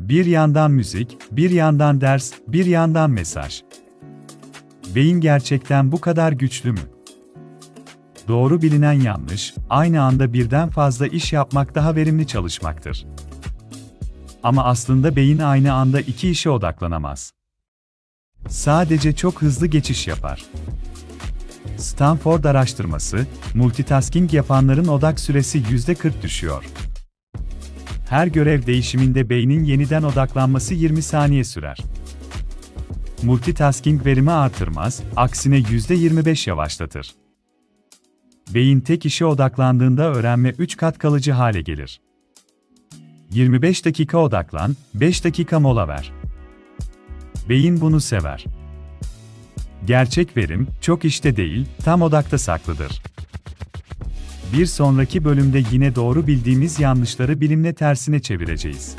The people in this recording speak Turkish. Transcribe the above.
Bir yandan müzik, bir yandan ders, bir yandan mesaj. Beyin gerçekten bu kadar güçlü mü? Doğru bilinen yanlış, aynı anda birden fazla iş yapmak daha verimli çalışmaktır. Ama aslında beyin aynı anda iki işe odaklanamaz. Sadece çok hızlı geçiş yapar. Stanford araştırması, multitasking yapanların odak süresi %40 düşüyor. Her görev değişiminde beynin yeniden odaklanması 20 saniye sürer. Multitasking verimi artırmaz, aksine %25 yavaşlatır. Beyin tek işe odaklandığında öğrenme 3 kat kalıcı hale gelir. 25 dakika odaklan, 5 dakika mola ver. Beyin bunu sever. Gerçek verim, çok işte değil, tam odakta saklıdır. Bir sonraki bölümde yine doğru bildiğimiz yanlışları bilimle tersine çevireceğiz.